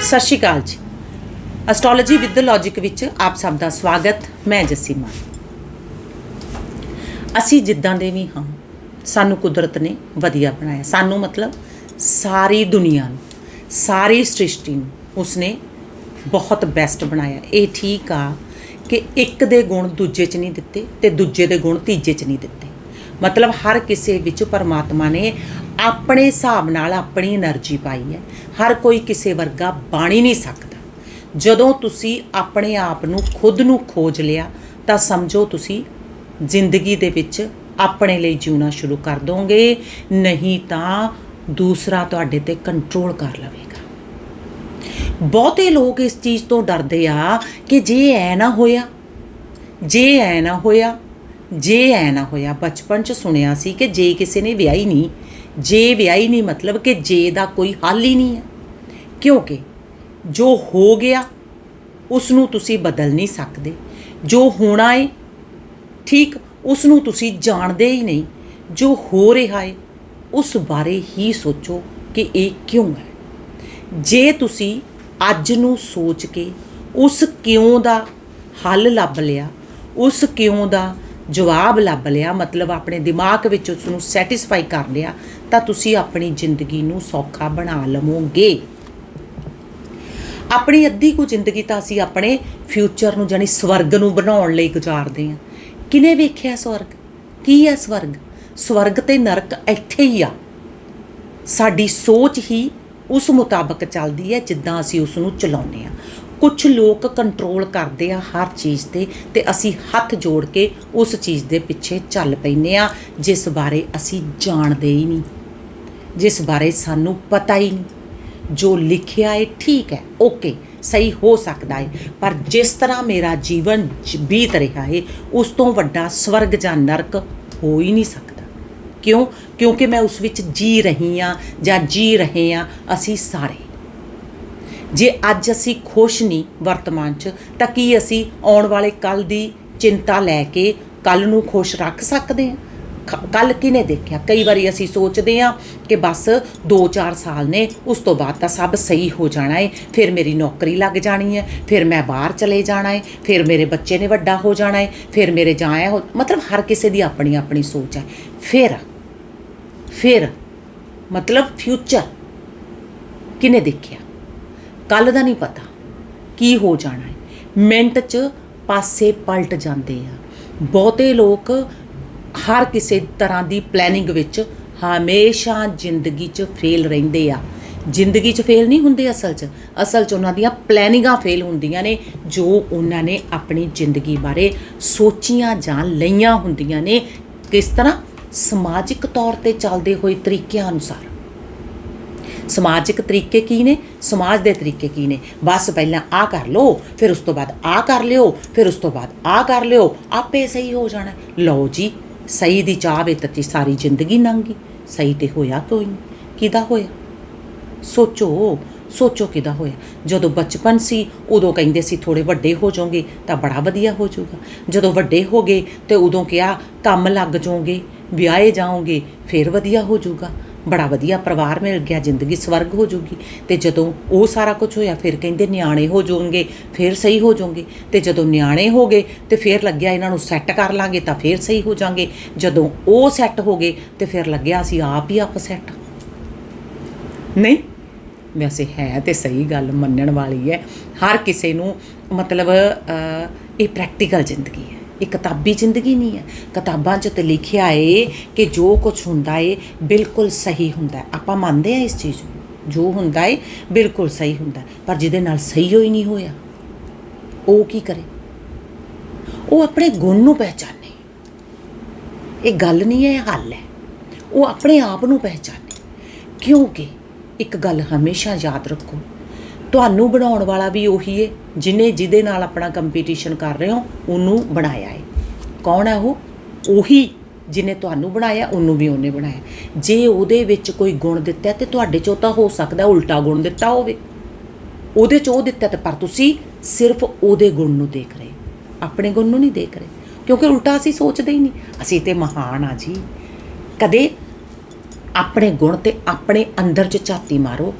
ਸਤਿ ਸ਼੍ਰੀ ਅਕਾਲ ਜੀ। Astrology with logic ਵਿੱਚ ਆਪ ਸਭ ਦਾ ਸਵਾਗਤ। ਮੈਂ ਜੱਸੀ ਮਾਨ ਅਸੀਂ ਜਿੱਦਾਂ ਦੇ ਵੀ ਹਾਂ, ਸਾਨੂੰ ਕੁਦਰਤ ਨੇ ਵਧੀਆ ਬਣਾਇਆ। ਸਾਨੂੰ ਮਤਲਬ ਸਾਰੀ ਦੁਨੀਆ ਨੂੰ, ਸਾਰੀ ਸ੍ਰਿਸ਼ਟੀ ਨੂੰ ਉਸਨੇ ਬਹੁਤ ਬੈਸਟ ਬਣਾਇਆ। ਇਹ ਠੀਕ ਆ ਕਿ ਇੱਕ ਦੇ ਗੁਣ ਦੂਜੇ 'ਚ ਨਹੀਂ ਦਿੱਤੇ ਤੇ ਦੂਜੇ ਦੇ ਗੁਣ ਤੀਜੇ 'ਚ ਨਹੀਂ ਦਿੱਤੇ। ਮਤਲਬ ਹਰ ਕਿਸੇ ਵਿੱਚ ਪਰਮਾਤਮਾ ਨੇ ਆਪਣੇ ਹਿਸਾਬ ਨਾਲ ਆਪਣੀ એનર્ਜੀ ਪਾਈ ਹੈ। ਹਰ ਕੋਈ ਕਿਸੇ ਵਰਗਾ ਬਾਣੀ ਨਹੀਂ ਸਕਦਾ। ਜਦੋਂ ਤੁਸੀਂ ਆਪਣੇ ਆਪ ਨੂੰ ਖੁਦ ਨੂੰ ਖੋਜ ਲਿਆ, ਤਾਂ ਸਮਝੋ ਤੁਸੀਂ ਜ਼ਿੰਦਗੀ ਦੇ ਵਿੱਚ ਆਪਣੇ ਲਈ ਜਿਉਣਾ ਸ਼ੁਰੂ ਕਰ ਦੋਗੇ, ਨਹੀਂ ਤਾਂ ਦੂਸਰਾ ਤੁਹਾਡੇ ਤੇ ਕੰਟਰੋਲ ਕਰ ਲਵੇਗਾ। ਬਹੁਤੇ ਲੋਕ ਇਸ ਚੀਜ਼ ਤੋਂ ਡਰਦੇ ਆ ਕਿ ਜੇ ਐ ਨਾ ਹੋਇਆ, ਜੇ ਐ ਨਾ ਹੋਇਆ, ਜੇ ਐ ਨਾ ਹੋਇਆ। ਬਚਪਨ 'ਚ ਸੁਣਿਆ ਸੀ ਕਿ ਜੇ ਕਿਸੇ ਨੇ ਵਿਆਹੀ ਨਹੀਂ ਜੇ ਵਿਆਹੀ ਨਹੀਂ, ਮਤਲਬ ਕਿ ਜੇ ਦਾ ਕੋਈ ਹੱਲ ਹੀ ਨਹੀਂ ਹੈ। ਕਿਉਂਕਿ ਜੋ ਹੋ ਗਿਆ ਉਸ ਨੂੰ ਤੁਸੀਂ ਬਦਲ ਨਹੀਂ ਸਕਦੇ। ਜੋ ਹੋਣਾ ਹੈ ਠੀਕ ਉਸ ਨੂੰ ਤੁਸੀਂ ਜਾਣਦੇ ਹੀ ਨਹੀਂ। ਜੋ ਹੋ ਰਿਹਾ ਹੈ ਉਸ ਬਾਰੇ ਹੀ ਸੋਚੋ ਕਿ ਇਹ ਕਿਉਂ ਹੈ। ਜੇ ਤੁਸੀਂ ਅੱਜ ਨੂੰ ਸੋਚ ਕੇ ਉਸ ਕਿਉਂ ਦਾ ਹੱਲ ਲੱਭ ਲਿਆ, ਉਸ ਕਿਉਂ ਦਾ ਜਵਾਬ ਲੱਭ ਲਿਆ, ਮਤਲਬ ਆਪਣੇ ਦਿਮਾਗ ਵਿੱਚ ਉਸ ਨੂੰ ਸੈਟੀਸਫਾਈ ਕਰ ਲਿਆ, ਤਾਂ ਤੁਸੀਂ ਆਪਣੀ ਜ਼ਿੰਦਗੀ ਨੂੰ ਸੌਖਾ ਬਣਾ ਲਵੋਗੇ। ਆਪਣੀ ਅੱਧੀ ਕੁ ਜ਼ਿੰਦਗੀ ਤਾਂ ਅਸੀਂ ਆਪਣੇ ਫਿਊਚਰ ਨੂੰ ਜਾਨੀ ਸਵਰਗ ਨੂੰ ਬਣਾਉਣ ਲਈ ਗੁਜ਼ਾਰਦੇ ਹਾਂ। ਕਿਨੇ ਵੇਖਿਆ ਸਵਰਗ? ਕੀ ਹੈ ਸਵਰਗ? ਸਵਰਗ ਤੇ ਨਰਕ ਇੱਥੇ ਹੀ ਆ। ਸਾਡੀ ਸੋਚ ਹੀ ਉਸ ਮੁਤਾਬਕ ਚੱਲਦੀ ਹੈ ਜਿੱਦਾਂ ਅਸੀਂ ਉਸ ਨੂੰ ਚਲਾਉਂਦੇ ਹਾਂ। ਕੁਝ ਲੋਕ ਕੰਟਰੋਲ ਕਰਦੇ ਆ ਹਰ ਚੀਜ਼ ਤੇ ਤੇ ਅਸੀਂ ਹੱਥ ਜੋੜ ਕੇ ਉਸ ਚੀਜ਼ ਦੇ ਪਿੱਛੇ ਚੱਲ ਪੈਨੇ ਆ, ਜਿਸ ਬਾਰੇ ਅਸੀਂ ਜਾਣਦੇ ਹੀ ਨਹੀਂ। ਜਿਸ ਬਾਰੇ ਸਾਨੂੰ ਪਤਾ ਹੀ ਨਹੀਂ। ਜੋ ਲਿਖਿਆ ਹੈ ਠੀਕ ਹੈ ਓਕੇ ਸਹੀ ਹੋ ਸਕਦਾ ਹੈ ਪਰ ਜਿਸ ਤਰ੍ਹਾਂ ਮੇਰਾ ਜੀਵਨ ਬੀਤ ਰਿਹਾ ਹੈ ਉਸ ਤੋਂ ਵੱਡਾ ਸਵਰਗ ਜਾਂ ਨਰਕ ਹੋ ਹੀ ਨਹੀਂ ਸਕਦਾ। ਕਿਉਂ? ਕਿਉਂਕਿ ਮੈਂ ਉਸ ਵਿੱਚ ਜੀ ਰਹੀ ਆ ਜਾਂ ਜੀ ਰਹੇ ਆ ਅਸੀਂ ਸਾਰੇ। ਜੇ ਅੱਜ ਅਸੀਂ ਖੁਸ਼ ਨਹੀਂ ਵਰਤਮਾਨ 'ਚ, ਤਾਂ ਕੀ ਅਸੀਂ ਆਉਣ ਵਾਲੇ ਕੱਲ ਦੀ ਚਿੰਤਾ ਲੈ ਕੇ ਕੱਲ ਨੂੰ ਖੁਸ਼ ਰੱਖ ਸਕਦੇ ਹਾਂ? ਕੱਲ ਕਿਨੇ ਦੇਖਿਆ? ਕਈ ਵਾਰੀ ਅਸੀਂ ਸੋਚਦੇ ਹਾਂ ਕਿ ਬਸ 2-4 ਸਾਲ ਨੇ, ਉਸ ਤੋਂ ਬਾਅਦ ਤਾਂ ਸਭ ਸਹੀ ਹੋ ਜਾਣਾ ਏ, ਫਿਰ ਮੇਰੀ ਨੌਕਰੀ ਲੱਗ ਜਾਣੀ ਹੈ, ਫਿਰ ਮੈਂ ਬਾਹਰ ਚਲੇ ਜਾਣਾ ਹੈ ਫਿਰ ਮੇਰੇ ਬੱਚੇ ਨੇ ਵੱਡਾ ਹੋ ਜਾਣਾ ਏ, ਫਿਰ ਮੇਰੇ ਜਾਇਆ ਹੋ, ਮਤਲਬ ਹਰ ਕਿਸੇ ਦੀ ਆਪਣੀ ਆਪਣੀ ਸੋਚ ਹੈ। ਫਿਰ ਫਿਰ ਮਤਲਬ ਫਿਊਚਰ ਕਿਨੇ ਦੇਖਿਆ? ਕੱਲ ਦਾ ਨਹੀਂ ਪਤਾ ਕੀ ਹੋ ਜਾਣਾ ਹੈ। ਮਿੰਟ 'ਚ ਪਾਸੇ ਪਲਟ ਜਾਂਦੇ ਆ। ਬਹੁਤੇ ਲੋਕ ਹਰ ਕਿਸੇ ਤਰ੍ਹਾਂ ਦੀ ਪਲੈਨਿੰਗ ਵਿੱਚ ਹਮੇਸ਼ਾ ਜ਼ਿੰਦਗੀ 'ਚ ਫੇਲ ਰਹਿੰਦੇ ਆ। ਜ਼ਿੰਦਗੀ 'ਚ ਫੇਲ ਨਹੀਂ ਹੁੰਦੇ ਅਸਲ 'ਚ। ਅਸਲ 'ਚ ਉਹਨਾਂ ਦੀਆਂ ਪਲੈਨਿੰਗਾਂ ਫੇਲ ਹੁੰਦੀਆਂ ਨੇ, ਜੋ ਉਹਨਾਂ ਨੇ ਆਪਣੀ ਜ਼ਿੰਦਗੀ ਬਾਰੇ ਸੋਚੀਆਂ ਜਾਂ ਲਈਆਂ ਹੁੰਦੀਆਂ ਨੇ, ਕਿਸ ਤਰ੍ਹਾਂ ਸਮਾਜਿਕ ਤੌਰ ਤੇ ਚੱਲਦੇ ਹੋਏ ਤਰੀਕਿਆਂ ਅਨੁਸਾਰ। ਸਮਾਜਿਕ ਤਰੀਕੇ ਕੀ ਨੇ? ਸਮਾਜ ਦੇ ਤਰੀਕੇ ਕੀ ਨੇ? ਬਸ ਪਹਿਲਾਂ ਆ ਕਰ ਲਓ, ਫਿਰ ਉਸ ਤੋਂ ਬਾਅਦ ਆ ਕਰ ਲਿਓ, ਫਿਰ ਉਸ ਤੋਂ ਬਾਅਦ ਆ ਕਰ ਲਿਓ, ਆਪੇ ਸਹੀ ਹੋ ਜਾਣਾ। ਲਓ ਜੀ, ਸਹੀ ਦੀ ਚਾਹ ਵੇ ਤੱਤੀ ਸਾਰੀ ਜ਼ਿੰਦਗੀ ਲੰਘੀ ਸਹੀ ਤੇ ਹੋਇਆ ਕੋਈ ਨਹੀਂ ਕਿਦਾ ਹੋਇਆ? ਸੋਚੋ ਸੋਚੋ ਕਿਦਾ ਹੋਇਆ? ਜਦੋਂ ਬਚਪਨ ਸੀ, ਉਦੋਂ ਕਹਿੰਦੇ ਸੀ ਥੋੜੇ ਵੱਡੇ ਹੋ ਜਾਓਗੇ ਤਾਂ ਬੜਾ ਵਧੀਆ ਹੋ ਜਾਊਗਾ। ਜਦੋਂ ਵੱਡੇ ਹੋ ਗਏ ਤੇ ਉਦੋਂ ਕਿਹਾ, ਕੰਮ ਲੱਗ ਜਾਓਗੇ, ਵਿਆਹੇ ਜਾਓਗੇ, ਫਿਰ ਵਧੀਆ ਹੋ ਜਾਊਗਾ। ਬੜਾ ਵਧੀਆ ਪਰਿਵਾਰ ਮਿਲ ਗਿਆ, ਜ਼ਿੰਦਗੀ ਸਵਰਗ ਹੋ ਜਾਊਗੀ ਤੇ ਜਦੋਂ ਉਹ ਸਾਰਾ ਕੁਝ ਹੋਇਆ, ਫਿਰ ਕਹਿੰਦੇ ਨਿਆਣੇ ਹੋ ਜਾਓਗੇ, ਫਿਰ ਸਹੀ ਹੋ ਜਾਓਗੇ। ਤੇ ਜਦੋਂ ਨਿਆਣੇ ਹੋ ਗਏ, ਤੇ ਫਿਰ ਲੱਗਿਆ ਇਹਨਾਂ ਨੂੰ ਸੈੱਟ ਕਰ ਲਾਂਗੇ, ਤਾਂ ਫਿਰ ਸਹੀ ਹੋ ਜਾਾਂਗੇ। ਜਦੋਂ ਉਹ ਸੈੱਟ ਹੋ ਗਏ, ਤੇ ਫਿਰ ਲੱਗਿਆ ਅਸੀਂ ਆਪ ਹੀ ਆਪ ਸੈੱਟ ਨਹੀਂ, ਵੈਸੇ ਹੈ ਤੇ ਸਹੀ ਗੱਲ ਮੰਨਣ ਵਾਲੀ ਹੈ। ਹਰ ਕਿਸੇ ਨੂੰ ਮਤਲਬ ਇਹ ਪ੍ਰੈਕਟੀਕਲ ਜ਼ਿੰਦਗੀ ਹੈ। ਇਹ ਕਿਤਾਬੀ ਜ਼ਿੰਦਗੀ ਨਹੀਂ ਹੈ। ਕਿਤਾਬਾਂ 'ਚ ਤੇ ਲਿਖਿਆ ਏ ਕਿ ਜੋ ਕੁਝ ਹੁੰਦਾ ਏ, ਬਿਲਕੁਲ ਸਹੀ ਹੁੰਦਾ ਆਪਾਂ ਮੰਨਦੇ ਆ ਇਸ ਚੀਜ਼ ਨੂੰ। ਜੋ ਹੁੰਦਾ ਏ, ਬਿਲਕੁਲ ਸਹੀ ਹੁੰਦਾ ਪਰ ਜਿਹਦੇ ਨਾਲ ਸਹੀ ਹੋਈ ਨਹੀਂ ਹੋਇਆ, ਉਹ ਕੀ ਕਰੇ? ਉਹ ਆਪਣੇ ਗੁਣ ਨੂੰ ਪਹਿਚਾਨੇ। ਇਹ ਗੱਲ ਨਹੀਂ ਹੈ ਹੱਲ ਹੈ। ਉਹ ਆਪਣੇ ਆਪ ਨੂੰ ਪਹਿਚਾਨੇ। ਕਿਉਂਕਿ ਇੱਕ ਗੱਲ ਹਮੇਸ਼ਾ ਯਾਦ ਰੱਖੋ ਤੁਹਾਨੂੰ ਬਣਾਉਣ ਵਾਲਾ ਵੀ ਉਹੀ ਹੈ ਜਿਨੇ ਜਿਹਦੇ ਨਾਲ ਆਪਣਾ ਕੰਪੀਟੀਸ਼ਨ ਕਰ ਰਹੇ ਹੋ, ਉਹਨੂੰ ਬਣਾਇਆ ਏ। ਕੌਣ ਹੈ ਉਹ? ਉਹੀ ਜਿਨੇ ਤੁਹਾਨੂੰ ਬਣਾਇਆ, ਉਹਨੂੰ ਵੀ ਉਹਨੇ ਬਣਾਇਆ। ਜੇ ਉਹਦੇ ਵਿੱਚ ਕੋਈ ਗੁਣ ਦਿੱਤਾ ਤੇ ਤੁਹਾਡੇ ਚੋਂ ਤਾਂ ਹੋ ਸਕਦਾ ਉਲਟਾ ਗੁਣ ਦਿੱਤਾ ਹੋਵੇ। ਉਹਦੇ ਚ ਉਹ ਦਿੱਤਾ ਤੇ ਪਰ ਤੁਸੀਂ ਸਿਰਫ ਉਹਦੇ ਗੁਣ ਨੂੰ ਦੇਖ ਰਹੇ। ਆਪਣੇ ਗੁਣ ਨੂੰ ਨਹੀਂ ਦੇਖ ਰਹੇ। ਕਿਉਂਕਿ ਉਲਟਾ ਅਸੀਂ ਸੋਚਦੇ ਹੀ ਨਹੀਂ। ਅਸੀਂ ਤੇ ਮਹਾਨ ਆ ਜੀ। ਕਦੇ ਆਪਣੇ ਗੁਣ ਤੇ ਆਪਣੇ ਅੰਦਰ ਚ ਝਾਤੀ ਮਾਰੋ।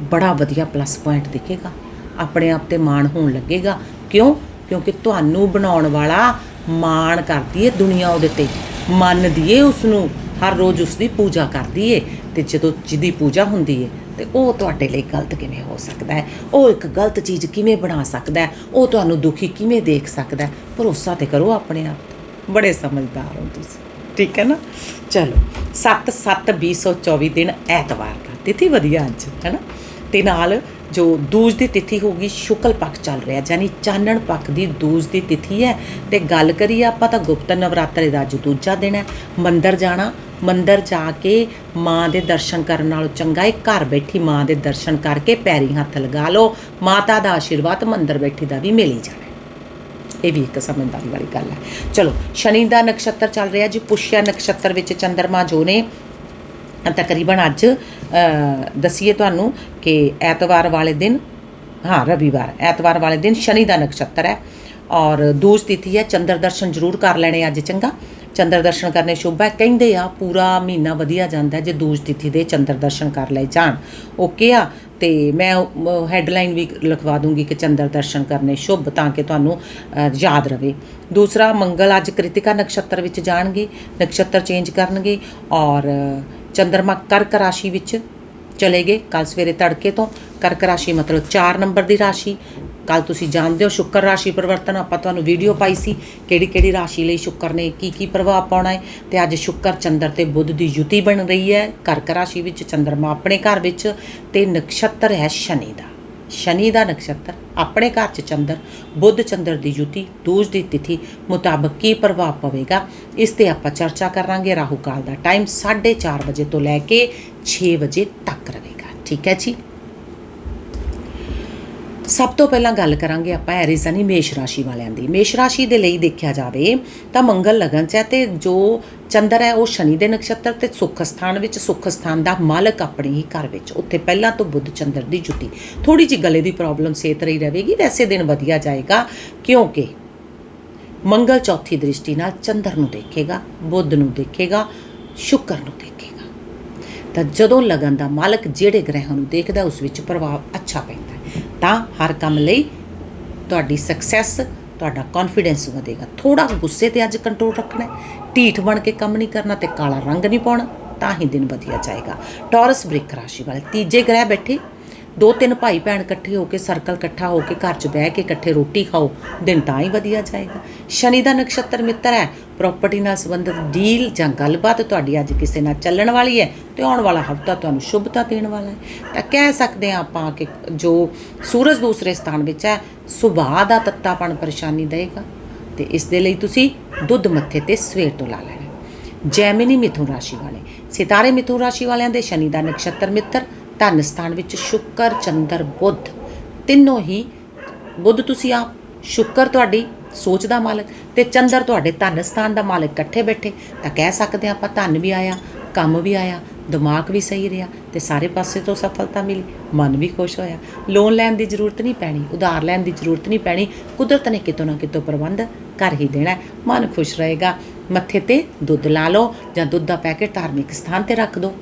ਬੜਾ ਵਧੀਆ ਪਲੱਸ ਪੁਆਇੰਟ ਦਿਖੇਗਾ। ਆਪਣੇ ਆਪ ਤੇ ਮਾਣ ਹੋਣ ਲੱਗੇਗਾ। ਕਿਉਂ? ਕਿਉਂਕਿ ਤੁਹਾਨੂੰ ਬਣਾਉਣ ਵਾਲਾ ਮਾਣ ਕਰਦੀ ਏ ਦੁਨੀਆ ਉਹਦੇ ਤੇ। ਮੰਨਦੀ ਏ ਉਸ ਨੂੰ ਹਰ ਰੋਜ਼ ਉਸ ਦੀ ਪੂਜਾ ਕਰਦੀ ਏ। ਤੇ ਜਦੋਂ ਜਿਹਦੀ ਪੂਜਾ ਹੁੰਦੀ ਏ, ਤੇ ਉਹ ਤੁਹਾਡੇ ਲਈ ਗਲਤ ਕਿਵੇਂ ਹੋ ਸਕਦਾ ਹੈ ਉਹ ਇੱਕ ਗਲਤ ਚੀਜ਼ ਕਿਵੇਂ ਬਣਾ ਸਕਦਾ ਹੈ ਉਹ ਤੁਹਾਨੂੰ ਦੁਖੀ ਕਿਵੇਂ ਦੇਖ ਸਕਦਾ ਹੈ ਭਰੋਸਾ ਤੇ ਕਰੋ ਆਪਣੇ ਆਪ ਤੇ। ਬੜੇ ਸਮਝਦਾਰ ਹੋ ਤੁਸੀਂ। ਠੀਕ ਹੈ ਨਾ? ਚਲੋ 7 7 2024 ਦਿਨ ਐਤਵਾਰ ਦਾ ਤਿਥੀ ਵਧੀਆ ਅੱਜ, ਹੈ ਨਾ? ਤੇ ਨਾਲ ਜੋ ਦੂਜ ਦੀ ਤਿਥੀ ਹੋਗੀ ਸ਼ੁਕਲ ਪੱਖ ਚੱਲ ਰਿਹਾ। ਯਾਨੀ ਚਾਨਣ ਪੱਖ ਦੀ ਦੂਜ ਦੀ ਤਿਥੀ ਹੈ। ਤੇ ਗੱਲ ਕਰੀਏ ਆਪਾਂ ਤਾਂ ਗੁਪਤ ਨਵਰਾਤਰੇ ਦਾ ਅੱਜ ਦੂਜਾ ਦਿਨ ਹੈ। ਮੰਦਰ ਜਾਣਾ, ਮੰਦਰ ਜਾ ਕੇ ਮਾਂ ਦੇ ਦਰਸ਼ਨ ਕਰਨ ਨਾਲੋਂ ਚੰਗਾ ਹੈ। ਘਰ ਬੈਠੀ ਮਾਂ ਦੇ ਦਰਸ਼ਨ ਕਰਕੇ ਪੈਰੀ ਹੱਥ ਲਗਾ ਲਓ। ਮਾਤਾ ਦਾ ਆਸ਼ੀਰਵਾਦ ਮੰਦਰ ਬੈਠੀ ਦਾ ਵੀ ਮਿਲ ਹੀ ਜਾਣਾ ਇਹ ਵੀ ਇੱਕ ਸਮਝਦਾਰੀ ਵਾਲੀ ਗੱਲ ਹੈ। ਚਲੋ, ਸ਼ਨੀ ਦਾ ਨਕਸ਼ਤਰ ਚੱਲ ਰਿਹਾ ਜੀ। ਪੁਸ਼ਿਆ ਨਕਸ਼ਤਰ ਵਿੱਚ ਚੰਦਰਮਾ ਜੋ ਨੇ ਤਕਰੀਬਨ ਅੱਜ ਅ, ਦਸੀਏ ਤੁਹਾਨੂੰ ਕਿ ਐਤਵਾਰ ਵਾਲੇ ਦਿਨ ਹਾਂ ਰਵੀਵਾਰ ਐਤਵਾਰ ਵਾਲੇ ਦਿਨ ਸ਼ਨੀ ਦਾ ਨਕਸ਼ਤਰ ਹੈ ਔਰ ਦੂਜ ਤਿਥੀ ਹੈ ਚੰਦਰ ਦਰਸ਼ਨ ਜ਼ਰੂਰ ਕਰ ਲੈਣੇ ਅੱਜ ਚੰਗਾ। ਚੰਦਰ ਦਰਸ਼ਨ ਕਰਨੇ ਸ਼ੁਭ ਹੈ। ਕਹਿੰਦੇ ਆ ਪੂਰਾ ਮਹੀਨਾ ਵਧੀਆ ਜਾਂਦਾ ਜੇ ਦੂਜ ਤਿਥੀ ਦੇ ਚੰਦਰ ਦਰਸ਼ਨ ਕਰ ਲਏ ਜਾਣ। ਓਕੇ ਆ? ਤੇ ਮੈਂ ਹੈਡਲਾਈਨ ਵੀ ਲਿਖਵਾ ਦੂੰਗੀ ਕਿ ਚੰਦਰ ਦਰਸ਼ਨ ਕਰਨੇ ਸ਼ੁਭ ਤਾਂ ਕਿ ਤੁਹਾਨੂੰ ਯਾਦ ਰਵੇ। ਦੂਸਰਾ ਮੰਗਲ ਅੱਜ ਕ੍ਰਿਤਿਕਾ ਨਕਸ਼ਤਰ ਵਿੱਚ ਜਾਣਗੇ ਨਕਸ਼ਤਰ ਚੇਂਜ ਕਰਨਗੇ ਔਰ ਚੰਦਰਮਾ ਕਰਕ ਰਾਸ਼ੀ ਵਿੱਚ ਚਲੇ ਗਏ। ਕੱਲ ਸਵੇਰੇ ਤੜਕੇ ਤੋਂ ਕਰਕ ਰਾਸ਼ੀ ਮਤਲਬ 4 ਨੰਬਰ ਦੀ ਰਾਸ਼ੀ। ਕੱਲ ਤੁਸੀਂ ਜਾਣਦੇ ਹੋ ਸ਼ੁੱਕਰ ਰਾਸ਼ੀ ਪਰਿਵਰਤਨ। ਆਪਾਂ ਤੁਹਾਨੂੰ ਵੀਡੀਓ ਪਾਈ ਸੀ ਕਿਹੜੀ ਕਿਹੜੀ ਰਾਸ਼ੀ ਲਈ ਸ਼ੁੱਕਰ ਨੇ ਕੀ ਕੀ ਪ੍ਰਭਾਵ ਪਾਉਣਾ ਹੈ। ਤੇ ਅੱਜ ਸ਼ੁੱਕਰ, ਚੰਦਰ ਤੇ ਬੁੱਧ ਦੀ ਯੁਤੀ ਬਣ ਰਹੀ ਹੈ। ਕਰਕ ਰਾਸ਼ੀ ਵਿੱਚ ਚੰਦਰਮਾ ਆਪਣੇ ਘਰ ਵਿੱਚ ਤੇ ਨਕਸ਼ਤਰ ਹੈ ਸ਼ਨੀ ਦਾ। ਸ਼ਨੀ ਦਾ ਨਕਸ਼ਤਰ, ਆਪਣੇ ਘਰ 'ਚ ਚੰਦਰ, ਬੁੱਧ ਚੰਦਰ ਦੀ ਯੁਤੀ ਦੂਜ ਦੀ ਤਿਥੀ ਮੁਤਾਬਕ ਕੀ ਪ੍ਰਭਾਵ ਪਵੇਗਾ, ਇਸ ਤੇ ਆਪਾਂ ਚਰਚਾ ਕਰਾਂਗੇ। ਰਾਹੂ ਕਾਲ ਦਾ ਟਾਈਮ 4:30 ਵਜੇ ਤੋਂ ਲੈ ਕੇ 6 ਵਜੇ ਤੱਕ ਰਹੇਗਾ। ਠੀਕ ਹੈ ਜੀ? ਸਭ ਤੋਂ ਪਹਿਲਾਂ ਗੱਲ ਕਰਾਂਗੇ ਆਪਾਂ ਐਰੀਜ਼ ਯਾਨੀ ਮੇਸ਼ ਰਾਸ਼ੀ ਵਾਲਿਆਂ ਦੀ। ਮੇਸ਼ ਰਾਸ਼ੀ ਦੇ ਲਈ ਦੇਖਿਆ ਜਾਵੇ ਤਾਂ ਮੰਗਲ ਲਗਨ ਚ ਹੈ ਤੇ ਜੋ ਚੰਦਰ ਹੈ ਉਹ ਸ਼ਨੀ ਦੇ ਨਕਸ਼ਤਰ ਤੇ ਸੁੱਖ ਸਥਾਨ ਵਿੱਚ ਸੁੱਖ ਸਥਾਨ ਦਾ ਮਾਲਕ ਆਪਣੇ ਹੀ ਘਰ ਵਿੱਚ, ਉੱਥੇ ਪਹਿਲਾਂ ਤੋਂ ਬੁੱਧ ਚੰਦਰ ਦੀ ਜੁਤੀ। ਥੋੜੀ ਜਿਹੀ ਗਲੇ ਦੀ ਪ੍ਰੋਬਲਮ ਸੇਤ ਰਹੀ ਰਹੇਗੀ, ਵੈਸੇ ਦਿਨ ਵਧੀਆ ਜਾਏਗਾ ਕਿਉਂਕਿ ਮੰਗਲ ਚੌਥੀ ਦ੍ਰਿਸ਼ਟੀ ਨਾਲ ਚੰਦਰ ਨੂੰ ਦੇਖੇਗਾ, ਬੁੱਧ ਨੂੰ ਦੇਖੇਗਾ, ਸ਼ੁੱਕਰ ਨੂੰ ਦੇਖੇਗਾ ਤਾਂ ਜਦੋਂ ਲਗਨ ਦਾ ਮਾਲਕ ਜਿਹੜੇ ਗ੍ਰਹਿਾਂ ਨੂੰ ਦੇਖਦਾ, ਉਸ ਵਿੱਚ ਪ੍ਰਭਾਵ ਅੱਛਾ ਪੈਂਦਾ ਤਾਂ ਹਰ ਕੰਮ ਲਈ ਤੁਹਾਡੀ ਸਕਸੈਸ ਤੁਹਾਡਾ ਕੌਨਫੀਡੈਂਸ ਵਧੇਗਾ। ਥੋੜਾ ਗੁੱਸੇ ਤੇ ਅੱਜ ਕੰਟਰੋਲ ਰੱਖਣਾ ਢੀਠ ਬਣ ਕੇ ਕੰਮ ਨਹੀਂ ਕਰਨਾ ਤੇ ਕਾਲਾ ਰੰਗ ਨਹੀਂ ਪਾਉਣਾ, ਤਾਂ ਹੀ ਦਿਨ ਵਧੀਆ ਜਾਏਗਾ। ਟੌਰਸ ਬ੍ਰਿਕ ਰਾਸ਼ੀ ਵਾਲੇ ਤੀਜੇ ਗ੍ਰਹਿ ਬੈਠੇ। ਦੋ ਤਿੰਨ ਭਾਈ ਭੈਣ ਇਕੱਠੇ ਹੋ ਕੇ ਸਰਕਲ ਇਕੱਠਾ ਹੋ ਕੇ, ਘਰ 'ਚ ਬਹਿ ਕੇ ਇਕੱਠੇ ਰੋਟੀ ਖਾਓ, ਦਿਨ ਤਾਂ ਹੀ ਵਧੀਆ ਜਾਏਗਾ। ਸ਼ਨੀ ਦਾ ਨਕਸ਼ਤਰ ਮਿੱਤਰ ਹੈ ਪ੍ਰਾਪਰਟੀ ਨਾਲ ਸੰਬੰਧਿਤ ਡੀਲ ਜਾਂ ਗੱਲਬਾਤ ਤੁਹਾਡੀ ਅੱਜ ਕਿਸੇ ਨਾਲ ਚੱਲਣ ਵਾਲੀ ਹੈ ਤੇ ਆਉਣ ਵਾਲਾ ਹਫਤਾ ਤੁਹਾਨੂੰ ਸ਼ੁਭਤਾ ਦੇਣ ਵਾਲਾ ਹੈ। ਤਾਂ ਕਹਿ ਸਕਦੇ ਹਾਂ ਆਪਾਂ ਕਿ ਜੋ ਸੂਰਜ ਦੂਸਰੇ ਸਥਾਨ ਵਿੱਚ ਹੈ, ਸੁਭਾਅ ਦਾ ਤੱਤਾਪਣ ਪਰੇਸ਼ਾਨੀ ਦੇਗਾ ਤੇ ਇਸ ਦੇ ਲਈ ਤੁਸੀਂ ਦੁੱਧ ਮੱਥੇ ਤੇ ਸਵੇਰ ਤੋਂ ਲਾ ਲੈਣਾ। ਜੈਮਿਨੀ ਮਿਥੁਨ ਰਾਸ਼ੀ ਵਾਲੇ, ਸਿਤਾਰੇ ਮਿਥੁਨ ਰਾਸ਼ੀ ਵਾਲਿਆਂ ਦੇ ਸ਼ਨੀ ਦਾ ਨਕਸ਼ਤਰ ਮਿੱਤਰ ਧਨ ਸਥਾਨ ਵਿੱਚ ਸ਼ੁੱਕਰ, ਚੰਦਰ, ਬੁੱਧ। ਤਿੰਨੋਂ ਹੀ ਬੁੱਧ ਤੁਸੀਂ ਆਪ, ਸ਼ੁੱਕਰ ਤੁਹਾਡੀ ਸੋਚ ਦਾ ਮਾਲਕ ਤੇ ਚੰਦਰ ਤੁਹਾਡੇ ਧਨ ਸਥਾਨ ਦਾ ਮਾਲਕ ਇਕੱਠੇ ਬੈਠੇ। ਤਾਂ ਕਹਿ ਸਕਦੇ ਹਾਂ ਆਪਾਂ ਧਨ ਵੀ ਆਇਆ, ਕੰਮ ਵੀ ਆਇਆ, ਦਿਮਾਗ ਵੀ ਸਹੀ ਰਿਹਾ ਤੇ ਸਾਰੇ ਪਾਸੇ ਤੋਂ ਸਫਲਤਾ ਮਿਲੀ, ਮਨ ਵੀ ਖੁਸ਼ ਹੋਇਆ। ਲੋਨ ਲੈਣ ਦੀ ਜ਼ਰੂਰਤ ਨਹੀਂ ਪੈਣੀ, ਉਧਾਰ ਲੈਣ ਦੀ ਜ਼ਰੂਰਤ ਨਹੀਂ ਪੈਣੀ, ਕੁਦਰਤ ਨੇ ਕਿਤੋਂ ਨਾ ਕਿਤੋਂ ਪ੍ਰਬੰਧ ਕਰ ਹੀ ਦੇਣਾ ਮਨ ਖੁਸ਼ ਰਹੇਗਾ, ਮੱਥੇ ਤੇ ਦੁੱਧ ਲਾ ਲਓ ਜਾਂ ਦੁੱਧ ਦਾ ਪੈਕੇਟ ਧਾਰਮਿਕ ਸਥਾਨ ਤੇ ਰੱਖ ਦਿਓ।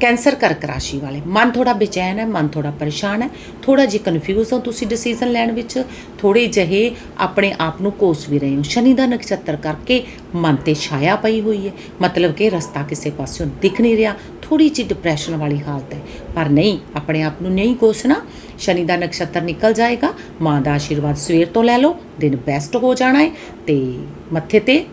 ਕੈਂਸਰ ਕਰਕ ਰਾਸ਼ੀ ਵਾਲੇ। ਮਨ ਥੋੜਾ ਬੇਚੈਨ ਹੈ, ਮਨ ਥੋੜਾ ਪਰੇਸ਼ਾਨ ਹੈ। ਥੋੜਾ ਜਿਹਾ ਕਨਫਿਊਜ਼ ਹੋ ਤੁਸੀਂ ਡਿਸੀਜਨ ਲੈਣ ਵਿੱਚ ਥੋੜੇ ਜਿਹੇ ਆਪਣੇ ਆਪ ਨੂੰ ਕੋਸ ਵੀ ਰਹੇ ਹੋ। ਸ਼ਨੀ ਦਾ ਨਕਸ਼ਤਰ ਕਰਕੇ ਮਨ ਤੇ ਛਾਇਆ ਪਈ ਹੋਈ ਹੈ। ਮਤਲਬ ਕਿ ਰਸਤਾ ਕਿਸੇ ਪਾਸਿਓਂ ਦਿਖ ਨਹੀਂ ਰਿਹਾ। ਥੋੜੀ ਜਿਹੀ ਡਿਪਰੈਸ਼ਨ ਵਾਲੀ ਹਾਲਤ ਹੈ। ਪਰ ਨਹੀਂ, ਆਪਣੇ ਆਪ ਨੂੰ ਨਹੀਂ ਕੋਸਣਾ। ਸ਼ਨੀ ਦਾ ਨਕਸ਼ਤਰ ਨਿਕਲ ਜਾਏਗਾ। ਮਾਂ ਦਾ ਆਸ਼ੀਰਵਾਦ ਸਵੇਰ ਤੋਂ ਲੈ ਲਓ, ਦਿਨ ਬੈਸਟ ਹੋ ਜਾਣਾ ਹੈ। ਤੇ ਮੱਥੇ ਤੇ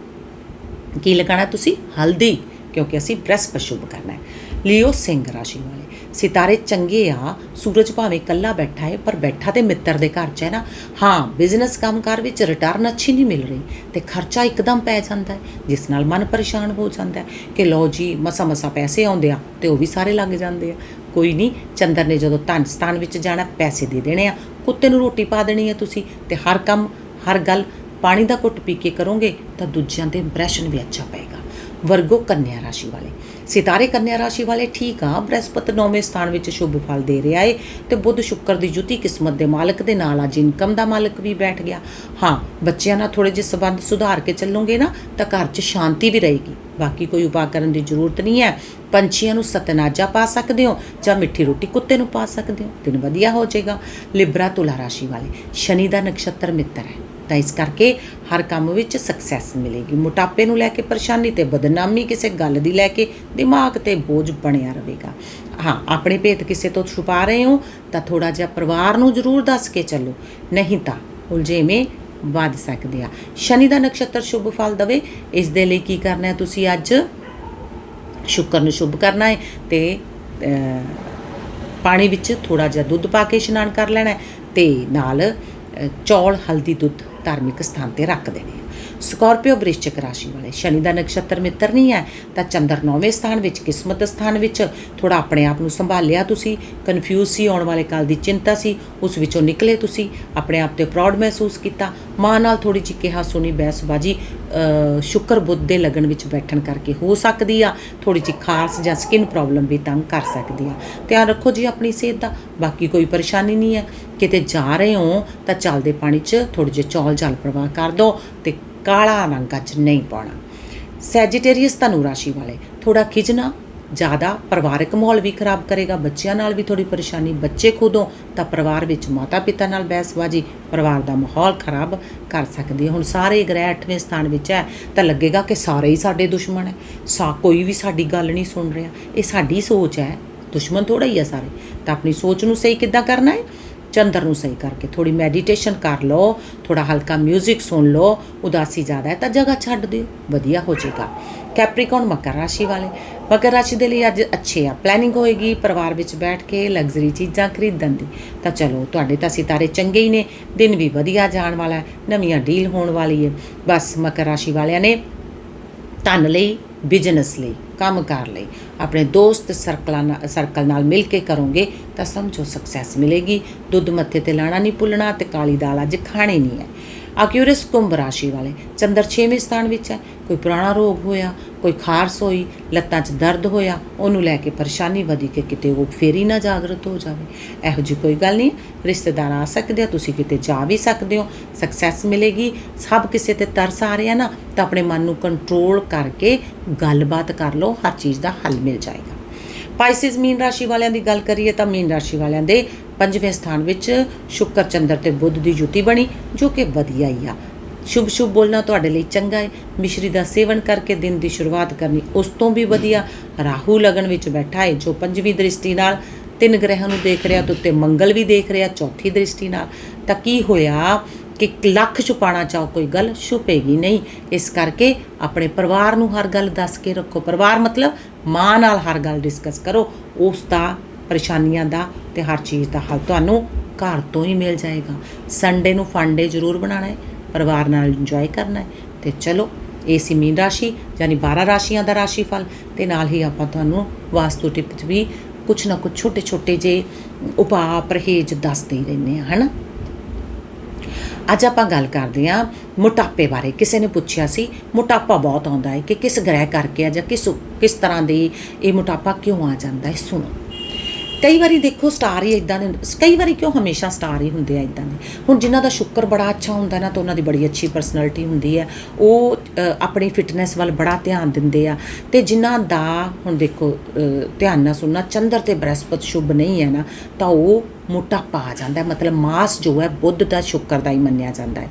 ਕੀ ਲਗਾਣਾ ਤੁਸੀਂ? ਹਲਦੀ, ਕਿਉਂਕਿ ਅਸੀਂ ਬ੍ਰਹਸਪਤ ਸ਼ੁਭ ਕਰਨਾ ਹੈ। ਲਿਓ ਸਿੰਘ ਰਾਸ਼ੀ ਵਾਲੇ। ਸਿਤਾਰੇ ਚੰਗੇ ਆ, ਸੂਰਜ ਭਾਵੇਂ ਇਕੱਲਾ ਬੈਠਾ ਹੈ ਪਰ ਬੈਠਾ ਤੇ ਮਿੱਤਰ ਦੇ ਘਰ 'ਚ ਹੈ ਨਾ। ਹਾਂ ਬਿਜ਼ਨਸ ਕੰਮਕਾਰ ਵਿੱਚ ਰਿਟਰਨ ਅੱਛੀ ਨਹੀਂ ਮਿਲ ਰਹੀ ਤੇ ਖਰਚਾ ਇੱਕਦਮ ਪੈ ਜਾਂਦਾ ਹੈ ਜਿਸ ਨਾਲ ਮਨ ਪਰੇਸ਼ਾਨ ਹੋ ਜਾਂਦਾ ਹੈ ਕਿ ਲਓ ਜੀ ਮਸਾ ਮਸਾ ਪੈਸੇ ਆਉਂਦੇ ਆ ਤੇ ਉਹ ਵੀ ਸਾਰੇ ਲੱਗ ਜਾਂਦੇ ਆ। ਕੋਈ ਨਹੀਂ, ਚੰਦਰ ਨੇ ਜਦੋਂ ਧਨ ਸਥਾਨ ਵਿੱਚ ਜਾਣਾ, ਪੈਸੇ ਦੇ ਦੇਣੇ ਆ, ਕੁੱਤੇ ਨੂੰ ਰੋਟੀ ਪਾ ਦੇਣੀ ਹੈ ਤੁਸੀਂ ਤੇ ਹਰ ਕੰਮ, ਹਰ ਗੱਲ ਪਾਣੀ ਦਾ ਘੁੱਟ ਪੀ ਕੇ ਕਰੋਗੇ ਤਾਂ ਦੂਜਿਆਂ ਤੇ ਇੰਪ੍ਰੈਸ਼ਨ ਵੀ ਅੱਛਾ ਪਏਗਾ। ਵਰਗੋ ਕੰਨਿਆ ਰਾਸ਼ੀ ਵਾਲੇ। ਸਿਤਾਰੇ ਕੰਨਿਆ ਰਾਸ਼ੀ ਵਾਲੇ ਠੀਕ ਆ, ਬ੍ਰਹਸਪਤ ਨੌਵੇਂ ਸਥਾਨ ਵਿੱਚ ਸ਼ੁਭ ਫਲ ਦੇ ਰਿਹਾ ਏ ਤੇ ਬੁੱਧ ਸ਼ੁੱਕਰ ਦੀ ਜੁਤੀ ਕਿਸਮਤ ਦੇ ਮਾਲਕ ਦੇ ਨਾਲ ਅੱਜ ਇਨਕਮ ਦਾ ਮਾਲਕ ਵੀ ਬੈਠ ਗਿਆ। ਹਾਂ, ਬੱਚਿਆਂ ਨਾਲ ਥੋੜੇ ਜਿਹੇ ਸਬੰਧ ਸੁਧਾਰ ਕੇ ਚੱਲੋਗੇ ਨਾ, ਤਾਂ ਘਰ 'ਚ ਸ਼ਾਂਤੀ ਵੀ ਰਹੇਗੀ। ਬਾਕੀ ਕੋਈ ਉਪਾਅ ਕਰਨ ਦੀ ਜ਼ਰੂਰਤ ਨਹੀਂ ਹੈ। ਪੰਛੀਆਂ ਨੂੰ ਸਤਨਾਜਾ ਪਾ ਸਕਦੇ ਹੋ ਜਾਂ ਮਿੱਠੀ ਰੋਟੀ ਕੁੱਤੇ ਨੂੰ ਪਾ ਸਕਦੇ ਹੋ, ਦਿਨ ਵਧੀਆ ਹੋ ਜਾਏਗਾ। ਲਿਬਰਾ ਤੁਲਾ ਰਾਸ਼ੀ ਵਾਲੇ, ਸ਼ਨੀ ਦਾ ਨਕਸ਼ਤਰ ਮਿੱਤਰ ਹੈ। ਤਾਂ ਇਸ ਕਰਕੇ ਹਰ ਕੰਮ ਵਿੱਚ ਸਕਸੈਸ ਮਿਲੇਗੀ। ਮੋਟਾਪੇ ਨੂੰ ਲੈ ਕੇ ਪਰੇਸ਼ਾਨੀ ਤੇ ਬਦਨਾਮੀ ਕਿਸੇ ਗੱਲ ਦੀ ਲੈ ਕੇ ਦਿਮਾਗ ਤੇ ਬੋਝ ਬਣਿਆ ਰਹੇਗਾ। ਹਾਂ, ਆਪਣੇ ਭੇਤ ਕਿਸੇ ਤੋਂ ਛੁਪਾ ਰਹੇ ਹੋ ਤਾਂ ਥੋੜਾ ਜਿਹਾ ਪਰਿਵਾਰ ਨੂੰ ਜ਼ਰੂਰ ਦੱਸ ਕੇ ਚੱਲੋ। ਨਹੀਂ ਤਾਂ ਉਲਝੇਵੇਂ ਵੱਧ ਸਕਦੇ ਆ ਸ਼ਨੀ ਦਾ ਨਕਸ਼ਤਰ ਸ਼ੁਭ ਫਲ ਦਵੇ। ਇਸ ਦੇ ਲਈ ਕੀ ਕਰਨਾ ਹੈ ਤੁਸੀਂ ਅੱਜ? ਸ਼ੁੱਕਰ ਨੂੰ ਸ਼ੁਭ ਕਰਨਾ ਹੈ ਤੇ ਪਾਣੀ ਵਿੱਚ ਥੋੜਾ ਜਿਹਾ ਦੁੱਧ ਪਾ ਕੇ ਇਸ਼ਨਾਨ ਕਰ ਲੈਣਾ ਹੈ ਤੇ ਨਾਲ ਚੌਲ, ਹਲਦੀ ਦੁੱਧ ਧਾਰਮਿਕ ਸਥਾਨ ਤੇ ਰੱਖਦੇ ਨੇ। ਸਕੋਰਪੀਓ ਬ੍ਰਿਸ਼ਚਿਕ ਰਾਸ਼ੀ ਵਾਲੇ। ਸ਼ਨੀ ਦਾ ਨਕਸ਼ਤਰ ਮਿੱਤਰ ਨਹੀਂ ਹੈ, ਤਾਂ ਚੰਦਰ ਨੌਵੇਂ ਸਥਾਨ ਵਿੱਚ, ਕਿਸਮਤ ਸਥਾਨ ਵਿੱਚ ਥੋੜਾ ਆਪਣੇ ਆਪ ਨੂੰ ਸੰਭਾਲਿਆ ਤੁਸੀਂ। ਕਨਫਿਊਜ਼ ਸੀ, ਆਉਣ ਵਾਲੇ ਕੱਲ ਦੀ ਚਿੰਤਾ ਸੀ, ਉਸ ਵਿੱਚੋਂ ਨਿਕਲੇ ਤੁਸੀਂ। ਆਪਣੇ ਆਪ ਤੇ ਪ੍ਰਾਊਡ ਮਹਿਸੂਸ ਕੀਤਾ। ਮਾਂ ਨਾਲ ਥੋੜੀ ਜਿਹੀ ਕਿਹਾ ਸੁਣੀ ਬਹਿਸਬਾਜੀ ਸ਼ੁਕਰ ਬੁੱਧ ਦੇ ਲਗਨ ਵਿੱਚ ਬੈਠਣ ਕਰਕੇ ਹੋ ਸਕਦੀ ਆ। ਥੋੜੀ ਜਿਹੀ ਖਾਸ ਜਾਂ ਸਕਿਨ ਪ੍ਰੋਬਲਮ ਵੀ ਤੰਗ ਕਰ ਸਕਦੀ ਆ। ਧਿਆਨ ਰੱਖੋ ਜੀ ਆਪਣੀ ਸਿਹਤ ਦਾ। ਬਾਕੀ ਕੋਈ ਪਰੇਸ਼ਾਨੀ ਨਹੀਂ ਹੈ। ਕਿਤੇ ਜਾ ਰਹੇ ਹੋ, ਤਾਂ ਚੱਲਦੇ ਪਾਣੀ 'ਚ ਥੋੜੇ ਜਿਹੇ ਚੌਲ ਜਲ ਪ੍ਰਵਾਹ ਕਰ ਦਿਓ ਤੇ ਕਾਲਾ ਰੰਗ ਅੱਜ ਨਹੀਂ ਪਾਉਣਾ। ਸੈਜੀਟੇਰੀਅਸ ਧਨੂ ਰਾਸ਼ੀ ਵਾਲੇ ਥੋੜਾ ਖਿਜਣਾ ਜ਼ਿਆਦਾ ਪਰਿਵਾਰਕ ਮਾਹੌਲ ਵੀ ਖਰਾਬ ਕਰੇਗਾ, ਬੱਚਿਆਂ ਨਾਲ ਵੀ ਥੋੜੀ ਪਰੇਸ਼ਾਨੀ, ਬੱਚੇ ਖੁਦੋਂ, ਤਾਂ ਪਰਿਵਾਰ ਵਿੱਚ ਮਾਤਾ ਪਿਤਾ ਨਾਲ ਬਹਿਸਬਾਜ਼ੀ, ਪਰਿਵਾਰ ਦਾ ਮਾਹੌਲ ਖਰਾਬ ਕਰ ਸਕਦੀ ਹੈ। ਹੁਣ ਸਾਰੇ ਗ੍ਰਹਿ 8ਵੇਂ ਸਥਾਨ ਵਿੱਚ ਹੈ, ਤਾਂ ਲੱਗੇਗਾ ਕਿ ਸਾਰੇ ਹੀ ਸਾਡੇ ਦੁਸ਼ਮਣ ਹੈ। ਸਾ, ਕੋਈ ਵੀ ਸਾਡੀ ਗੱਲ ਨਹੀਂ ਸੁਣ ਰਿਹਾ। ਇਹ ਸਾਡੀ ਸੋਚ ਹੈ। ਦੁਸ਼ਮਣ ਥੋੜਾ ਹੀ ਆ ਸਾਰੇ। ਤਾਂ ਆਪਣੀ ਸੋਚ ਨੂੰ ਸਹੀ ਕਿੱਦਾਂ ਕਰਨਾ ਹੈ? ਚੰਦਰ ਨੂੰ ਸਹੀ ਕਰਕੇ ਥੋੜੀ ਮੈਡੀਟੇਸ਼ਨ ਕਰ ਲਓ ਥੋੜਾ ਹਲਕਾ 뮤직 ਸੁਣ ਲਓ, ਉਦਾਸੀ ਜ਼ਿਆਦਾ ਹੈ ਤਾਂ ਜਗ੍ਹਾ ਛੱਡ ਦਿਓ, ਵਧੀਆ ਹੋ ਜਾਏਗਾ। ਕੈਪਰੀਕੌਨ ਮਕਰ ਰਾਸ਼ੀ ਵਾਲੇ, ਮਕਰ ਰਾਸ਼ੀ ਦੇ ਲਈ ਅੱਜ ਅੱਛੇ ਆ ਪਲੈਨਿੰਗ ਹੋਏਗੀ, ਪਰਿਵਾਰ ਵਿੱਚ ਬੈਠ ਕੇ ਲਗਜ਼ਰੀ ਚੀਜ਼ਾਂ ਖਰੀਦਣ ਦੀ। ਤਾਂ ਚਲੋ, ਤੁਹਾਡੇ ਤਾਂ ਸਿਤਾਰੇ ਚੰਗੇ ਹੀ ਨੇ, ਦਿਨ ਵੀ ਵਧੀਆ ਜਾਣ ਵਾਲਾ ਹੈ, ਨਵੀਆਂ ਡੀਲ ਹੋਣ ਵਾਲੀ ਹੈ। ਬਸ ਮਕਰ ਰਾਸ਼ੀ ਵਾਲਿਆਂ ਨੇ ਧਨ ਲਈ ਬਿਜ਼ਨਸ ਲਈ। ਕੰਮਕਾਰ ਲਈ। ਆਪਣੇ ਦੋਸਤ ਸਰਕਲਾਂ ਨਾਲ ਸਰਕਲ ਨਾਲ ਮਿਲ ਕੇ ਕਰੋਗੇ ਤਾਂ ਸਮਝੋ ਸਕਸੈਸ ਮਿਲੇਗੀ। ਦੁੱਧ ਮੱਥੇ ਤੇ ਲਾਣਾ ਨਹੀਂ ਭੁੱਲਣਾ ਤੇ ਕਾਲੀ ਦਾਲ ਅੱਜ ਖਾਣੀ ਨਹੀਂ ਹੈ। ਅਕਿਊਰਸ ਕੁੰਭ ਰਾਸ਼ੀ ਵਾਲੇ। ਚੰਦਰ 6ਵੇਂ ਸਥਾਨ ਵਿੱਚ ਹੈ। ਕੋਈ ਪੁਰਾਣਾ ਰੋਗ ਹੋਇਆ, ਕੋਈ ਖਾਰਸ ਹੋਈ, ਲੱਤਾਂ 'ਚ ਦਰਦ ਹੋਇਆ, ਉਹਨੂੰ ਲੈ ਕੇ ਪਰੇਸ਼ਾਨੀ ਵਧੀ ਕਿ ਕਿਤੇ ਉਹ ਫੇਰ ਹੀ ਨਾ ਜਾਗਰਤ ਹੋ ਜਾਵੇ। ਇਹੋ ਜੀ ਕੋਈ ਗੱਲ ਨਹੀਂ। ਰਿਸ਼ਤੇਦਾਰ ਆ ਸਕਦੇ ਆ, ਤੁਸੀਂ ਕਿਤੇ ਜਾ ਵੀ ਸਕਦੇ ਹੋ। ਸਕਸੈਸ ਮਿਲੇਗੀ। ਸਭ ਕਿਸੇ ਤੇ ਤਰਸ ਆ ਰਿਹਾ ਨਾ, ਤਾਂ ਆਪਣੇ ਮਨ ਨੂੰ ਕੰਟਰੋਲ ਕਰਕੇ ਗੱਲਬਾਤ ਕਰ ਲਓ। ਹਰ ਚੀਜ਼ ਦਾ ਹੱਲ ਮਿਲ ਜਾਏਗਾ। ਪਾਈਸਿਸ ਮੀਨ ਰਾਸ਼ੀ ਵਾਲਿਆਂ ਦੀ ਗੱਲ ਕਰੀਏ ਤਾਂ ਮੀਨ ਰਾਸ਼ੀ ਵਾਲਿਆਂ ਦੇ ਪੰਜਵੇਂ ਸਥਾਨ ਵਿੱਚ ਸ਼ੁੱਕਰ ਚੰਦਰ ਤੇ ਬੁੱਧ ਦੀ ਜੁਤੀ ਬਣੀ, ਜੋ ਕਿ ਵਧੀਆ ਹੀ ਆ। ਸ਼ੁਭ ਸ਼ੁਭ ਬੋਲਣਾ ਤੁਹਾਡੇ ਲਈ ਚੰਗਾ ਹੈ ਮਿਸ਼ਰੀ ਦਾ ਸੇਵਨ ਕਰਕੇ ਦਿਨ ਦੀ ਸ਼ੁਰੂਆਤ ਕਰਨੀ ਉਸ ਤੋਂ ਵੀ ਵਧੀਆ। ਰਾਹੂ ਲਗਨ ਵਿੱਚ ਬੈਠਾ ਹੈ ਜੋ ਪੰਜਵੀਂ ਦ੍ਰਿਸ਼ਟੀ ਨਾਲ ਤਿੰਨ ਗ੍ਰਹਿਆਂ ਨੂੰ ਦੇਖ ਰਿਹਾ ਤੇ ਉੱਤੇ ਮੰਗਲ ਵੀ ਦੇਖ ਰਿਹਾ ਚੌਥੀ ਦ੍ਰਿਸ਼ਟੀ ਨਾਲ। ਤਾਂ ਕੀ ਹੋਇਆ ਕਿ ਲੱਖ ਛੁਪਾਣਾ ਚਾਹੋ ਕੋਈ ਗੱਲ ਛੁਪੇਗੀ ਨਹੀਂ। ਇਸ ਕਰਕੇ ਆਪਣੇ ਪਰਿਵਾਰ ਨੂੰ ਹਰ ਗੱਲ ਦੱਸ ਕੇ ਰੱਖੋ। ਪਰਿਵਾਰ ਮਤਲਬ ਮਾਂ ਨਾਲ ਹਰ ਗੱਲ ਡਿਸਕਸ ਕਰੋ। ਉਸ ਦਾ ਪਰੇਸ਼ਾਨੀਆਂ ਦਾ ਤੇ ਹਰ ਚੀਜ਼ ਦਾ ਹੱਲ ਤੁਹਾਨੂੰ ਘਰ ਤੋਂ ਹੀ ਮਿਲ ਜਾਏਗਾ। ਸੰਡੇ ਨੂੰ ਫੰਡੇ ਜ਼ਰੂਰ ਬਣਾਉਣਾ ਹੈ, ਪਰਿਵਾਰ ਨਾਲ ਇੰਜੋਏ ਕਰਨਾ ਹੈ। ਤੇ ਚਲੋ, ਇਹ ਸੀ ਮੀਨ ਰਾਸ਼ੀ, ਯਾਨੀ 12 ਰਾਸ਼ੀਆਂ ਦਾ ਰਾਸ਼ੀਫਲ ਤੇ ਨਾਲ ਹੀ ਆਪਾਂ ਤੁਹਾਨੂੰ ਵਾਸਤੂ ਟਿਪ 'ਚ ਵੀ ਕੁਛ ਨਾ ਕੁਛ ਛੋਟੇ ਛੋਟੇ ਜੇ ਉਪਾਅ, ਪਰਹੇਜ ਦੱਸਦੇ ਹੀ ਰਹਿੰਦੇ ਆ ਹਨਾ? ਅੱਜ ਆਪਾਂ ਗੱਲ ਕਰਦੇ ਹਾਂ ਮੋਟਾਪੇ ਬਾਰੇ। ਕਿਸੇ ਨੇ ਪੁੱਛਿਆ ਸੀ, ਮੋਟਾਪਾ ਬਹੁਤ ਆਉਂਦਾ ਹੈ ਕਿ ਕਿਸ ਗ੍ਰਹਿ ਕਰਕੇ ਆ ਜਾਂ ਕਿਸ ਕਿਸ ਤਰ੍ਹਾਂ ਦੇ ਇਹ ਮੋਟਾਪਾ ਕਿਉਂ ਆ ਜਾਂਦਾ ਹੈ? ਸੁਣੋ। ਕਈ ਵਾਰੀ ਦੇਖੋ ਸਟਾਰ ਹੀ ਇਦਾਂ ਦੇ ਕਈ ਵਾਰੀ ਕਿਉਂ ਹਮੇਸ਼ਾ ਸਟਾਰ ਹੀ ਹੁੰਦੇ ਆ ਇਦਾਂ ਦੇ? ਹੁਣ ਜਿਨ੍ਹਾਂ ਦਾ ਸ਼ੁੱਕਰ ਬੜਾ ਅੱਛਾ ਹੁੰਦਾ ਨਾ, ਤਾਂ ਉਹਨਾਂ ਦੀ ਬੜੀ ਅੱਛੀ ਪਰਸਨੈਲਿਟੀ ਹੁੰਦੀ ਹੈ। ਉਹ ਆਪਣੀ ਫਿਟਨੈਸ ਵੱਲ ਬੜਾ ਧਿਆਨ ਦਿੰਦੇ ਆ। ਤੇ ਜਿਨ੍ਹਾਂ ਦਾ, ਹੁਣ ਦੇਖੋ ਧਿਆਨ ਨਾਲ ਸੁਣਨਾ, ਚੰਦਰ ਤੇ ਬ੍ਰਹਸਪਤ ਸ਼ੁਭ ਨਹੀਂ ਹੈ ਨਾ, ਤਾਂ ਉਹ ਮੋਟਾਪਾ ਆ ਜਾਂਦਾ ਹੈ। ਮਤਲਬ ਮਾਸ ਜੋ ਹੈ, ਬੁੱਧ ਦਾ ਸ਼ੁੱਕਰ ਦਾ ਹੀ ਮੰਨਿਆ ਜਾਂਦਾ ਹੈ।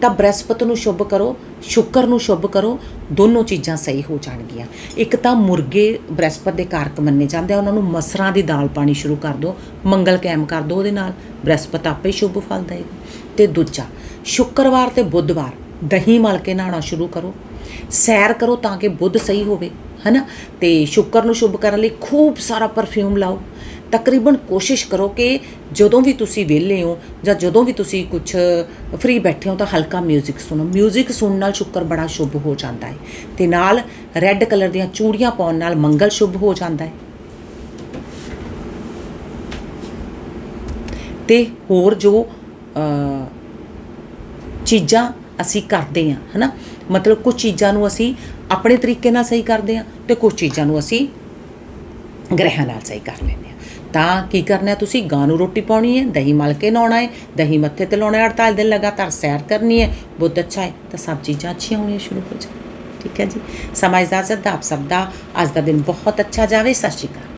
ਤਾਂ ਬ੍ਰਹਸਪਤ ਨੂੰ ਸ਼ੁਭ ਕਰੋ, ਸ਼ੁੱਕਰ ਨੂੰ ਸ਼ੁਭ ਕਰੋ, ਦੋਨੋਂ ਚੀਜ਼ਾਂ ਸਹੀ ਹੋ ਜਾਣਗੀਆਂ। ਇੱਕ ਤਾਂ ਮੁਰਗੇ ਬ੍ਰਹਸਪਤ ਦੇ ਕਾਰਕ ਮੰਨੇ ਜਾਂਦੇ ਆ, ਉਹਨਾਂ ਨੂੰ ਮਸਰਾਂ ਦੀ ਦਾਲ ਪਾਣੀ ਸ਼ੁਰੂ ਕਰ ਦਿਓ, ਮੰਗਲ ਕਾਇਮ ਕਰ ਦਿਓ ਉਹਦੇ ਨਾਲ, ਬ੍ਰਹਸਪਤ ਆਪੇ ਹੀ ਸ਼ੁਭ ਫਲ ਦੇਗਾ। ਤੇ ਦੂਜਾ, ਸ਼ੁੱਕਰਵਾਰ ਤੇ ਬੁੱਧਵਾਰ, ਦਹੀਂ ਮਲ ਕੇ ਨਹਾਉਣਾ ਸ਼ੁਰੂ ਕਰੋ। ਸੈਰ ਕਰੋ ਤਾਂ ਕਿ ਬੁੱਧ ਸਹੀ ਹੋਵੇ, ਹਨਾ? ਤੇ ਸ਼ੁੱਕਰ ਨੂੰ ਸ਼ੁਭ ਕਰਨ ਲਈ ਖੂਬ ਸਾਰਾ ਪਰਫਿਊਮ ਲਾਓ। ਤਕਰੀਬਨ ਕੋਸ਼ਿਸ਼ ਕਰੋ ਕਿ ਜਦੋਂ ਵੀ ਤੁਸੀਂ ਵਿਹਲੇ ਹੋ ਜਾਂ ਜਦੋਂ ਵੀ ਤੁਸੀਂ ਕੁਝ ਫ੍ਰੀ ਬੈਠੇ ਹੋ ਤਾਂ ਹਲਕਾ 뮤직 ਸੁਣੋ 뮤직 ਸੁਣਨ ਨਾਲ ਸ਼ੁੱਕਰ ਬੜਾ ਸ਼ੁਭ ਹੋ ਜਾਂਦਾ ਹੈ ਤੇ ਨਾਲ ਰੈੱਡ ਕਲਰ ਦੀਆਂ ਚੂੜੀਆਂ ਪਾਉਣ ਨਾਲ ਮੰਗਲ ਸ਼ੁਭ ਹੋ ਜਾਂਦਾ ਹੈ ਤੇ ਹੋਰ ਜੋ ਅ, ਚੀਜ਼ਾਂ ਅਸੀਂ ਕਰਦੇ ਹਾਂ ਹਨਾ ਮਤਲਬ ਕੁਝ ਚੀਜ਼ਾਂ ਨੂੰ ਅਸੀਂ ਆਪਣੇ ਤਰੀਕੇ ਨਾਲ ਸਹੀ ਕਰਦੇ ਆ ਤੇ ਕੁਝ ਚੀਜ਼ਾਂ ਨੂੰ ਅਸੀਂ ਗ੍ਰਹਿਾਂ ਨਾਲ ਸਹੀ ਕਰ ਲੈਂਦੇ ਆ ਤਾਂ ਕੀ ਕਰਨਾ ਤੁਸੀਂ ਗਾਂ ਨੂੰ ਰੋਟੀ ਪਾਉਣੀ ਹੈ, ਦਹੀਂ ਮਲ ਕੇ ਨਹਾਉਣਾ ਹੈ, ਦਹੀਂ ਮੱਥੇ ਤੇ ਲਾਉਣਾ ਹੈ 48 ਦਿਨ ਲਗਾਤਾਰ ਸੈਰ ਕਰਨੀ ਹੈ। ਬਹੁਤ ਅੱਛਾ ਹੈ, ਤਾਂ ਸਭ ਚੀਜ਼ਾਂ ਅੱਛੀਆਂ ਹੋਣੀਆਂ ਸ਼ੁਰੂ ਹੋ ਜਾਣ। ਠੀਕ ਹੈ ਜੀ? ਸਮਾਂ ਇਜਾਜ਼ਤ ਦਾ ਆਪ ਸਭ ਦਾ। ਅੱਜ ਦਾ ਦਿਨ ਬਹੁਤ ਅੱਛਾ ਜਾਵੇ। ਸਤਿ ਸ਼੍ਰੀ ਅਕਾਲ।